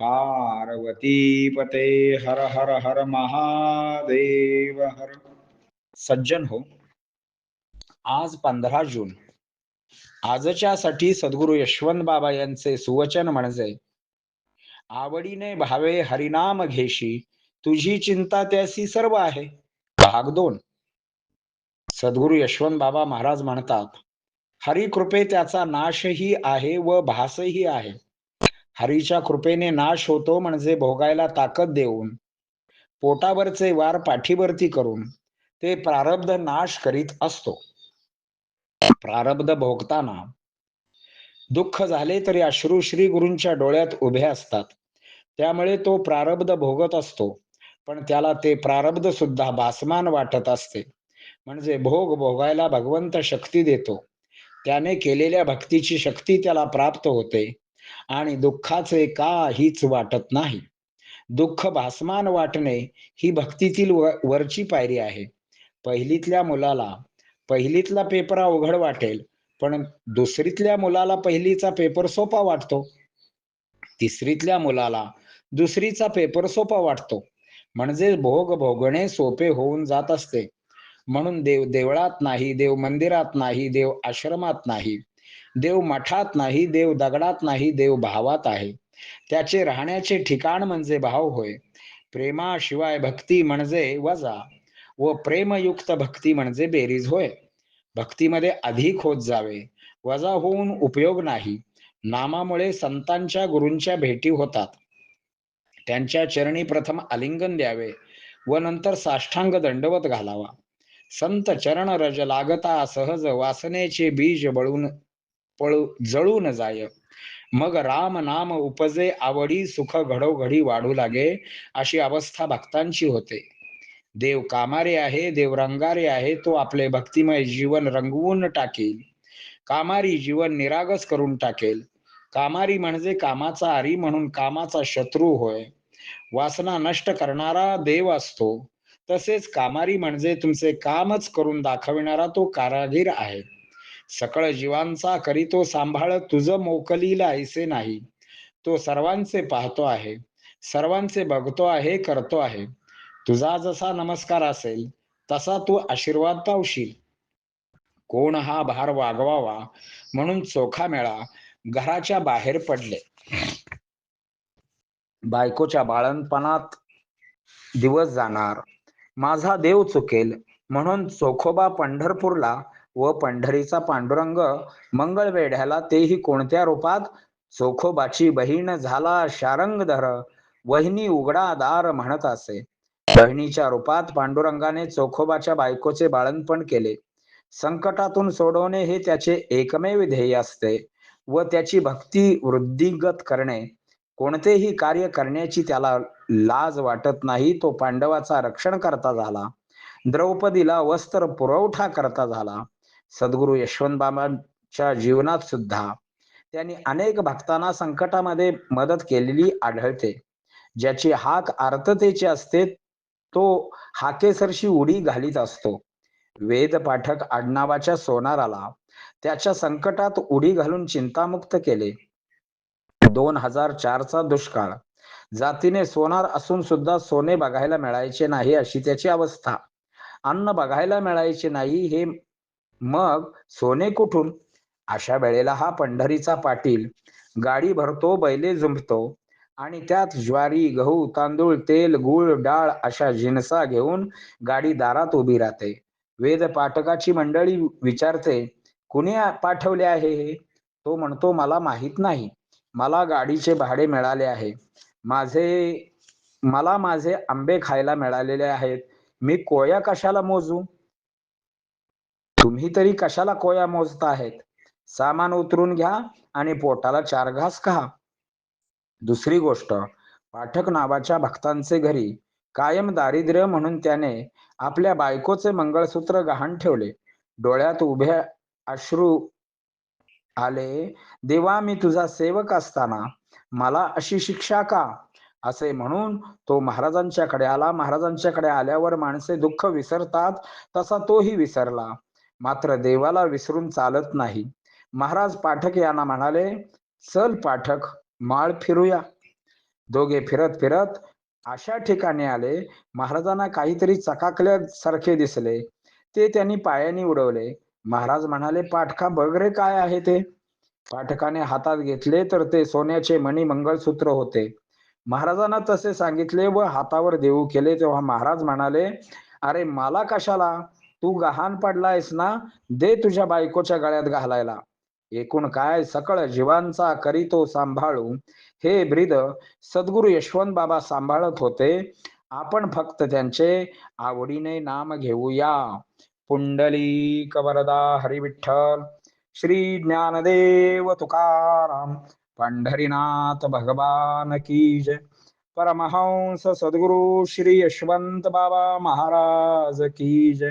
पार्वतीपते पते हर हर हर महादेव हर। सज्जन हो। आज पंधरा जून। आजच्यासाठी सद्गुरु यशवंत बाबा यांचे सुवचन म्हणजे आवडीने भावे हरिनाम घेशी तुझी चिंता त्यासी सर्व आहे। भाग दोन। सद्गुरु यशवंत बाबा महाराज म्हणतात हरिकृपे त्याचा नाशही आहे व भासही आहे। हरीच्या कृपेने नाश होतो म्हणजे भोगायला ताकद देऊन पोटावरचे वार पाठीवरती करून ते प्रारब्ध नाश करीत असतो. प्रारब्ध भोगताना दुःख झाले तरी अश्रू श्री गुरूंच्या डोळ्यात उभे असतात. त्यामुळे तो प्रारब्ध भोगत असतो पण त्याला ते प्रारब्ध सुद्धा भासमान वाटत असते. म्हणजे भोग भोगायला भगवंत शक्ती देतो. त्याने केलेल्या भक्तीची शक्ती त्याला प्राप्त होते. आणि दुःखाचे काहीच वाटत नाही. दुःख भासमान वाटणे ही भक्तीतील वरची पायरी आहे. पहिलीतल्या मुलाला पहिलीतला पेपर अवघड वाटेल पण दुसरीतल्या मुलाला पहिलीचा पेपर सोपा वाटतो. तिसरीतल्या मुलाला दुसरीचा पेपर सोपा वाटतो. म्हणजे भोग भोगणे सोपे होऊन जात असते. म्हणून देव देवळात नाही देव मंदिरात नाही देव आश्रमात नाही. देव मठात नाही देव दगडात नाही देव भावात आहे. त्याचे राहण्याचे ठिकाण म्हणजे भाव होय. प्रेमाशिवाय भक्ती म्हणजे वजा व प्रेमयुक्त भक्ती म्हणजे बेरीज होय. भक्तीमध्ये अधिक होत जावे. वजा होऊन उपयोग नाही. नामामुळे संतांच्या गुरूंच्या भेटी होतात. त्यांच्या चरणी प्रथम आलिंगन द्यावे व नंतर साष्टांग दंडवत घालावा. संत चरण रज लागता सहज वासनेचे बीज बळून पळू जळून जाय. मग राम नाम उपजे आवडी सुख घडोघडी वाढू लागे अशी अवस्था भक्तांची होते. देव कामारे आहे देव रंगारे आहे तो आपले भक्तिमय जीवन रंगवून टाकेल. कामारी जीवन निरागस करून टाकेल. कामारी म्हणजे कामाचा आरी म्हणून कामाचा शत्रू होय. वासना नष्ट करणारा देव असतो. तसेच कामारी म्हणजे तुमचे कामच करून दाखविणारा तो कारागीर आहे. सकळ जीवांचा करी तो सांभाळ तुझं मोकलीला ऐसे नाही. तो सर्वांचे पाहतो आहे सर्वांचे बघतो आहे करतो आहे. तुझा जसा नमस्कार असेल तसा तू आशीर्वाद पावशील. कोण हा भार वागवावा म्हणून चोखा मेळा घराच्या बाहेर पडले. बायकोच्या बाळणपणात दिवस जाणार. माझा देव चुकेल म्हणून चोखोबा पंढरपूरला व पंढरीचा पांडुरंग मंगळवेढ्याला तेही कोणत्या रूपात? चोखोबाची बहीण झाला शारंगधर वहिनी उघडा दार म्हणत असे. बहिणीच्या रूपात पांडुरंगाने चोखोबाच्या बायकोचे बाळणपण केले. संकटातून सोडवणे हे त्याचे एकमेव ध्येय असते व त्याची भक्ती वृद्धिगत करणे. कोणतेही कार्य करण्याची त्याला लाज वाटत नाही तो पांडवाचा रक्षण करता झाला. द्रौपदीला वस्त्र पुरवठा करता झाला. सद्गुरु यशवंतबाबांच्या जीवनात सुद्धा त्यांनी अनेक भक्तांना संकटामध्ये मदत केलेली आढळते. ज्याची हाक आर्ततेची असते तो हाकेसरशी उडी घालीत असतो. वेद पाठक आडनावाच्या सोनाराला त्याच्या संकटात उडी घालून चिंतामुक्त केले. दोन हजार चारचा दुष्काळ. जातीने सोनार असून सुद्धा सोने बघायला मिळायचे नाही अशी त्याची अवस्था. अन्न बघायला मिळायचे नाही हे मग सोने कुठून? अशा वेळेला हा पंढरीचा पाटील गाडी भरतो बैले जुंपतो आणि त्यात ज्वारी गहू तांदूळ तेल गूळ डाळ अशा जिनसा घेऊन गाडी दारात उभी राहते. वेद पाठकाची मंडळी विचारते कुणी पाठवले आहे हे? तो म्हणतो मला माहीत नाही. मला गाडीचे भाडे मिळाले आहे. माझे मला माझे आंबे खायला मिळालेले आहेत. मी कोया कशाला मोजू? तुम्ही तरी कशाला कोया मोजता आहेत? सामान उतरून घ्या आणि पोटाला चार घास खा. दुसरी गोष्ट पाठक नावाच्या भक्तांचे घरी कायम दारिद्र्य म्हणून त्याने आपल्या बायकोचे मंगळसूत्र गहाण ठेवले. डोळ्यात उभे अश्रू आले देवा मी तुझा सेवक असताना मला अशी शिक्षा का? असे म्हणून तो महाराजांच्याकडे आला. महाराजांच्याकडे आल्यावर माणसे दुःख विसरतात तसा तोही विसरला. मात्र देवाला विसरून चालत नाही. महाराज पाठक यांना म्हणाले चल पाठक माळ फिरूया. दोघे फिरत फिरत अशा ठिकाणी आले. महाराजांना काहीतरी चकाकल्यासारखे दिसले. ते त्यांनी पायाने उडवले. महाराज म्हणाले पाठका बगरे काय आहे ते? पाठकाने हातात घेतले तर ते सोन्याचे मणी मंगळसूत्र होते. महाराजांना तसे सांगितले व हातावर देऊ केले तेव्हा महाराज म्हणाले अरे मला कशाला? तू गहाण पडलायस ना दे तुझ्या बायकोच्या गळ्यात घालायला. एकूण काय सकळ जीवांचा करीतो सांभाळू? हे ब्रीद सद्गुरु यशवंत बाबा सांभाळत होते. आपण फक्त त्यांचे आवडीने नाम घेऊया. पुंडली कवरदा हरिविठ्ठल श्री ज्ञानदेव तुकाराम पंढरीनाथ भगवान की जय. परमहंस सद्गुरु श्री यशवंत बाबा महाराज की जय.